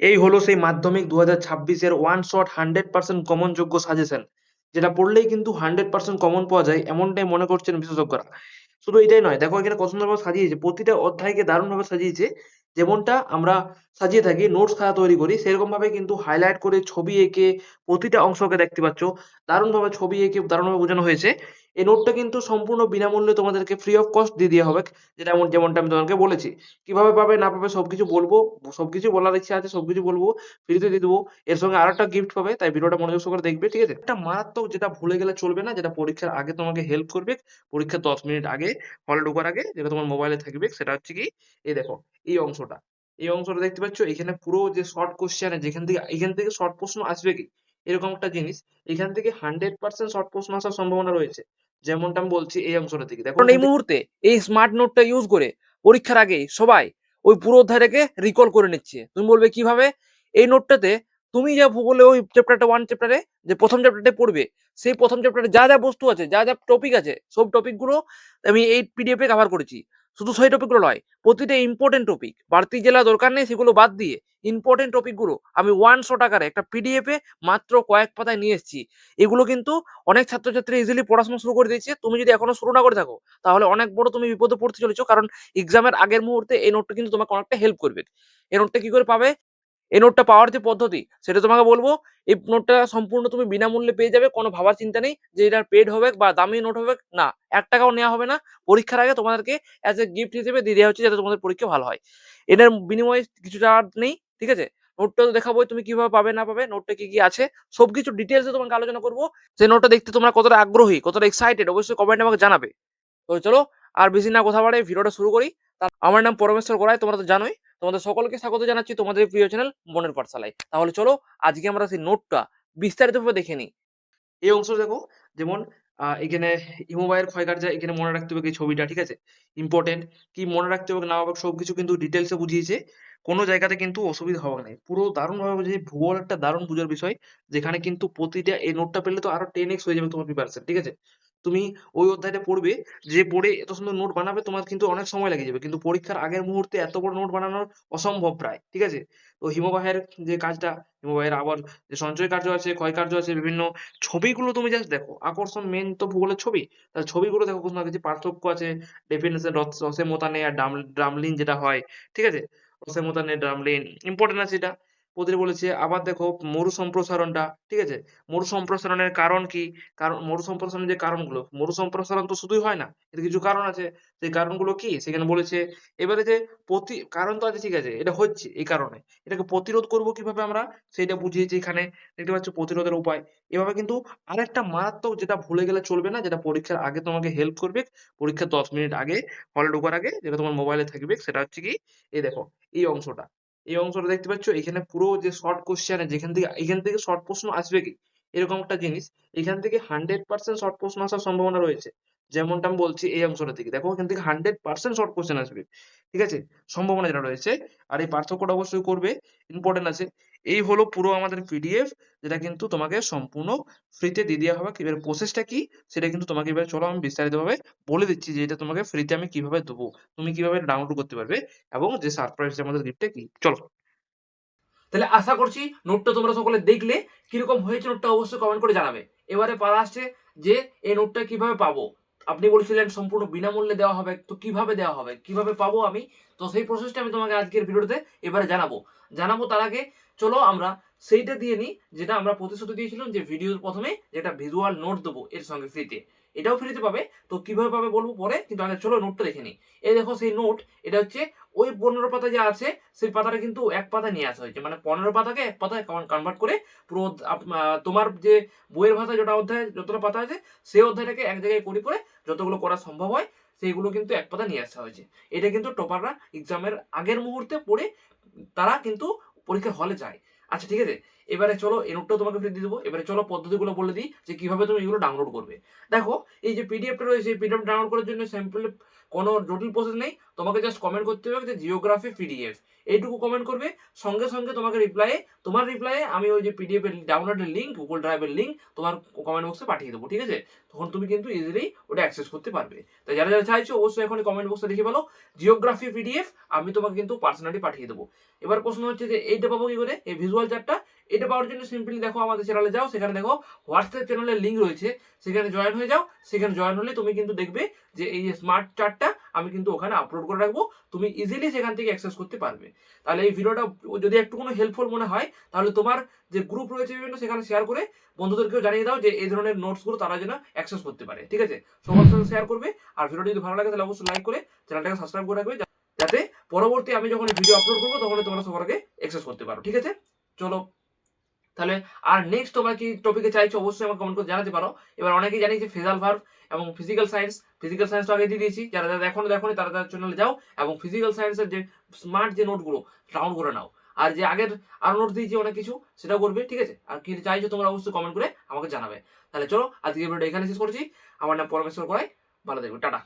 এই হলো সেই মাধ্যমিক দু হাজার ছাব্বিশের one shot hundred percent common যোগ্য সাজেশন যেটা পড়লেই কিন্তু হান্ড্রেড পার্সেন্ট কমন পাওয়া যায় এমনটাই মনে করছেন বিশেষজ্ঞরা। শুধু এটাই নয়, দেখো এখানে কত সুন্দরভাবে সাজিয়েছে, প্রতিটা অধ্যায়কে দারুণভাবে সাজিয়েছে, যেমনটা আমরা সাজিয়ে থাকি নোটস খাতা তৈরি করি সেরকম ভাবে কিন্তু হাইলাইট করে ছবি এঁকে প্রতিটা অংশকে দেখতে পাচ্ছ, দারুণভাবে ছবি এঁকে দারুণভাবে বোঝানো হয়েছে। এই নোটটা কিন্তু সম্পূর্ণ বিনামূল্যে তোমাদেরকে ফ্রি অফ কস্ট দিয়ে দেওয়া হবে, যেটা এমন যেমনটা আমি তোমাদেরকে বলেছি। কীভাবে পাবে না পাবে সবকিছু বলব, সবকিছু বলার ইচ্ছা আছে, সবকিছু বলব ফ্রিতে দিয়ে দেবো। এর সঙ্গে আরেকটা গিফট পাবে, তাই ভিডিওটা মনোযোগ সহকারে দেখবে, ঠিক আছে? একটা মারাত্মক যেটা ভুলে গেলে চলবে না, যেটা পরীক্ষার আগে তোমাকে হেল্প করবে, পরীক্ষার দশ মিনিট আগে হলে ঢোকার আগে, যেটা তোমার মোবাইলে থাকবে, সেটা হচ্ছে কি, এই দেখো, এই অংশটা। এই অংশটা দেখতে পাচ্ছ, এখানে পুরো যে শর্ট কোশ্চেন যেখান থেকে এখান থেকে শর্ট প্রশ্ন আসবে কি? এরকম একটা জিনিস। এখান থেকে হান্ড্রেড পার্সেন্ট শর্ট প্রশ্ন আসার সম্ভাবনা রয়েছে। যেমনটা আমি বলছি এই অংশটা থেকে। দেখো এই মুহূর্তে এই স্মার্ট নোটটা ইউজ করে পরীক্ষার আগে সবাই ওই পুরো অধ্যায়টাকে রিকল করে নিচ্ছে। তুমি বলবে কীভাবে? এই নোটটাতে তুমি যা ভূগোলে ওই চ্যাপ্টারটা ওয়ান চ্যাপ্টারে যে প্রথম চ্যাপ্টারটা পড়বে সেই প্রথম চ্যাপ্টারে যা যা বস্তু আছে যা যা টপিক আছে সব টপিকগুলো আমি এই পিডিএফে এ কভার করেছি। শুধু সেই টপিকগুলো নয়, প্রতিটা ইম্পর্টেন্ট টপিক বাড়তি জেলা দরকার নেই, সেগুলো বাদ দিয়ে ইম্পর্টেন্ট টপিকগুলো আমি ওয়ানশো শট আকারে একটা পিডিএফে মাত্র কয়েক পাতায় নিয়ে এসেছি। এগুলো কিন্তু অনেক ছাত্রছাত্রী ইজিলি পড়াশোনা শুরু করে দিয়েছে। তুমি যদি এখনও শুরু না করে থাকো, তাহলে অনেক বড় তুমি বিপদে পড়তে চলেছো, কারণ এক্সামের আগের মুহূর্তে এই নোটটা কিন্তু তোমাকে অনেকটা হেল্প করবে। এই নোটটা কি করে পাবে? এই নোটটা পাওয়ার যে পদ্ধতি, সেটা তোমাকে বলব, এই নোটটা সম্পূর্ণ তুমি বিনামূল্যে পেয়ে যাবে, কোনো ভাবার চিন্তা নেই, যে এটার পেড হবে বা দামি নোট হবে, না, এক টাকাও নেওয়া হবে না, পরীক্ষার আগে তোমাদেরকে অ্যাজ এ গিফট হিসেবে দিয়ে দেওয়া হচ্ছে, যাতে তোমাদের পরীক্ষা ভালো হয়। এটার বিনিময়ে কিছু চার্জ নেই, ঠিক আছে? নোটটা দেখাবো তুমি কীভাবে পাবে, না পাবে নোটটা কি কি আছে, সবকিছু ডিটেলসে তোমাকে আলোচনা করব। সেই নোটটা দেখতে তোমরা কতটা আগ্রহী, কতটা এক্সাইটেড অবশ্যই কমেন্টে আমাকে জানাবে। তো চলো, আর বেশি না কথা বাড়ে ভিডিওটা শুরু করি। আমার নাম পরমেশ্বর গোড়ায় তোমরা তো জানোই। তোমাদের সকলকে স্বাগত জানাচ্ছি তোমাদের প্রিয় চ্যানেল মনের পাঠশালায়। তাহলে চলো, আজকে আমরা সেই নোটটা বিস্তারিতভাবে দেখে নিই। এই অংশ দেখো, যেমন এখানে হিমবাহের ক্ষয়কার্য, এখানে মনে রাখতে হবে এই ছবিটা, ঠিক আছে? ইম্পর্টেন্ট কি মনে রাখতে হবে না হবে, সবকিছু কিন্তু ডিটেলসে বুঝিয়েছে। কোনো জায়গাতে কিন্তু অসুবিধা হবে না পুরো দারুণ ভাবে বুঝিয়ে ভূগোল একটা দারুণ বুঝার বিষয়, যেখানে কিন্তু প্রতিটা, এই নোটটা পেলে তো আরও টেন এক্স হয়ে যাবে তোমার প্রিপারেশন ঠিক আছে? তুমি ওই অধ্যায়টা পড়বে, যে পড়ে এত সুন্দর নোট বানাবে, তোমার কিন্তু অনেক সময় লেগে যাবে। কিন্তু পরীক্ষার আগের মুহূর্তে এত বড় নোট বানানো অসম্ভব প্রায়, ঠিক আছে? তো হিমবাহের যে কাজটা, হিমবাহের আবার যে সঞ্চয় কার্য আছে, ক্ষয় কার্য আছে, বিভিন্ন ছবিগুলো তুমি জাস্ট দেখো। আকর্ষণ মেন তো ভূগোলের ছবি তাহলে ছবিগুলো দেখো, কোথাও কিছু পার্থক্য আছে ডেফিনেশন রসে মোতানে আর ড্রামলিন যেটা হয়, ঠিক আছে? রসে মোতানে ড্রামলিন ইম্পর্টেন্ট আছে এটা। প্রতিটি বলেছে, আবার দেখো মরু সম্প্রসারণটা। ঠিক আছে? মরু সম্প্রসারণের কারণ কি? কারণ, মরু সম্প্রসারণের যে কারণগুলো, মরু সম্প্রসারণ তো শুধুই হয় না, এর কিছু কারণ আছে। সেই কারণগুলো কি? সেখানে বলেছে, এবারে যে প্রতি, কারণ তো আছে, ঠিক আছে, এটা হচ্ছে এই কারণে। এটাকে প্রতিরোধ করব কীভাবে আমরা? সেটা বুঝিয়েছি এখানে, দেখতে পাচ্ছ প্রতিরোধের উপায়। এভাবে কিন্তু আরেকটা মারাত্মক যেটা ভুলে গেলে চলবে না, যেটা পরীক্ষার আগে তোমাকে হেল্প করবে, পরীক্ষার দশ মিনিট আগে হলে ঢোকার আগে, যেটা তোমার মোবাইলে থাকবে, সেটা হচ্ছে কি? এই দেখো, এই অংশটা। এই অংশটা দেখতে পাচ্ছ? এখানে পুরো যে শর্ট কোশ্চেন যেখান থেকে, এখান থেকে শর্ট প্রশ্ন আসবে কি? এরকম একটা জিনিস, এখান থেকে হান্ড্রেড পার্সেন্ট শর্ট প্রশ্ন আসার সম্ভাবনা রয়েছে। যেমনটা আমি বলছি এই অংশটা থেকে। দেখো, এখান থেকে হান্ড্রেড পার্সেন্ট শর্ট কোশ্চেন আসবে। ঠিক আছে? সম্ভাবনা যেটা রয়েছে, আর এই পার্থক্যটা অবশ্যই করবে ইম্পর্টেন্ট আছে। এই হলো পুরো আমাদের পিডিএফ যেটা কিন্তু তোমাকে সম্পূর্ণ ফ্রিতে দিয়ে দেওয়া হবে। এবার প্রসেসটা কি? সেটা কিন্তু তোমাকে এবার চলো আমি বিস্তারিতভাবে বলে দিচ্ছি যে এটা তোমাকে ফ্রিতে আমি কীভাবে দেবো, তুমি কীভাবে ডাউনলোড করতে পারবে, এবং যে সারপ্রাইজ আমাদের গিফটটা কি? চলো। তাহলে আশা করছি নোটটা তোমরা সকলে দেখলে কীরকম হয়েছে নোটটা অবশ্যই কমেন্ট করে জানাবে। এবারে পালা আসছে যে এই নোটটা কীভাবে পাবো? আপনি বলছিলেন সম্পূর্ণ বিনামূল্যে দেওয়া হবে, তো কীভাবে দেওয়া হবে? কীভাবে পাবো আমি? তো সেই প্রসেসটা আমি তোমাকে আজকের ভিডিওতে এবারে জানাব। জানাব তার আগে চলো আমরা সেইটা দিয়ে নিই, যেটা আমরা প্রতিশ্রুতি দিয়েছিলাম যে ভিডিওর প্রথমে যেটা ভিজুয়াল নোট দেবো এর সঙ্গে ফ্রিতে এটাও ফ্রিতে পাবে, তো কীভাবে পাবে বলব পরে, কিন্তু আগে চলো নোটটা দেখে নিই। এই দেখো সেই নোট এটা হচ্ছে ওই পনেরো পাতা যা আছে, সেই পাতাটা কিন্তু এক পাতা নিয়ে আসা হয়েছে। মানে পনেরো পাতাকে এক পাতায় কনভার্ট করে পুরো তোমার যে বইয়ের ভাষা যেটা অধ্যায়, যতটা পাতা আছে, সেই অধ্যায়টাকে এক জায়গায় করি করে যতগুলো করা সম্ভব হয়, সেইগুলো কিন্তু এক পাতা নিয়ে আসা হয়েছে। এটা কিন্তু টপাররা এক্সামের আগের মুহূর্তে পড়ে, তারা কিন্তু পরীক্ষার হলে যায় আচ্ছা ঠিক আছে? এবারে চলো, এই নোটটাও তোমাকে ফ্রি দিয়ে দেবো। এবারে চলো পদ্ধতিগুলো বলে দিই যে কীভাবে তুমি এগুলো ডাউনলোড করবে। দেখো, এই যে পিডিএফটা রয়েছে পিডিএফ ডাউনলোড করার জন্য স্যাম্পল কোনো জটিল প্রসেস নেই। তোমাকে জাস্ট কমেন্ট করতে হবে যে জিওগ্রাফি পিডিএফ এইটুকু কমেন্ট করবে, সঙ্গে সঙ্গে তোমাকে রিপ্লাইয়ে তোমার রিপ্লাইয়ে আমি ওই যে পিডিএফ এর ডাউনলোডের লিঙ্ক গুগল ড্রাইভের লিঙ্ক তোমার কমেন্ট বক্সে পাঠিয়ে দেবো, ঠিক আছে? তখন তুমি কিন্তু ইজিলি ওটা অ্যাক্সেস করতে পারবে। তাই যারা যারা চাইছো অবশ্যই এখন কমেন্ট বক্সে লিখে বলো জিওগ্রাফি পিডিএফ আমি তোমাকে কিন্তু পার্সোনালি পাঠিয়ে দেবো। এবার প্রশ্ন হচ্ছে যে এইটা পাবো কি করে? এই ভিজুয়াল চার্টটা এটা পাওয়ার জন্য সিম্পলি দেখো আমাদের চ্যানেলে যাও, সেখানে দেখো হোয়াটসঅ্যাপ চ্যানেলের লিঙ্ক রয়েছে। সেখানে জয়েন হয়ে যাও, সেখানে জয়েন হলে তুমি কিন্তু দেখবে যে এই স্মার্ট চার্টটা আমি কিন্তু ওখানে আপলোড করে রাখব। তুমি ইজিলি সেখান থেকে অ্যাক্সেস করতে পারবে। তাহলে এই ভিডিওটা যদি একটু কোনো হেল্পফুল মনে হয়, তাহলে তোমার যে গ্রুপ রয়েছে বিভিন্ন সেখানে শেয়ার করে বন্ধুদেরকেও জানিয়ে দাও যে এই ধরনের নোটসগুলো তারা যেন অ্যাক্সেস করতে পারে। ঠিক আছে? সবার সাথে শেয়ার করবে। আর ভিডিওটি যদি ভালো লাগে, তাহলে অবশ্যই লাইক করে চ্যানেলটাকে সাবস্ক্রাইব করে রাখবে। যাতে পরবর্তী আমি যখন ভিডিও আপলোড করব তখন তোমরা সবার আগে অ্যাক্সেস করতে পারো। ঠিক আছে? চলো তাহলে আর নেক্সট তোমরা কি টপিকে চাইছো, অবশ্যই আমাকে কমেন্ট করে জানাতে পারো। এবার অনেকেই জানি যে ফিজাল ভার্ব এবং ফিজিক্যাল সায়েন্স ফিজিক্যাল সায়েন্স আগে দিয়ে দিয়েছি। যারা যারা এখনও দেখোনি, তারা তার চ্যানেলে যাও এবং ফিজিক্যাল সায়েন্সের যে স্মার্ট যে নোটগুলো ডাউন করে নাও। আর যে আগের আরও নোট দিয়েছি অনেক কিছু, সেটাও করবে, ঠিক আছে? আর কি চাইছো তোমরা অবশ্যই কমেন্ট করে আমাকে জানাবে। তাহলে চলো আজকে ভিডিওটা এখানে শেষ করছি। আমার নাম পরমেশ্বর করাই, ভালো থাকবে, টাটা।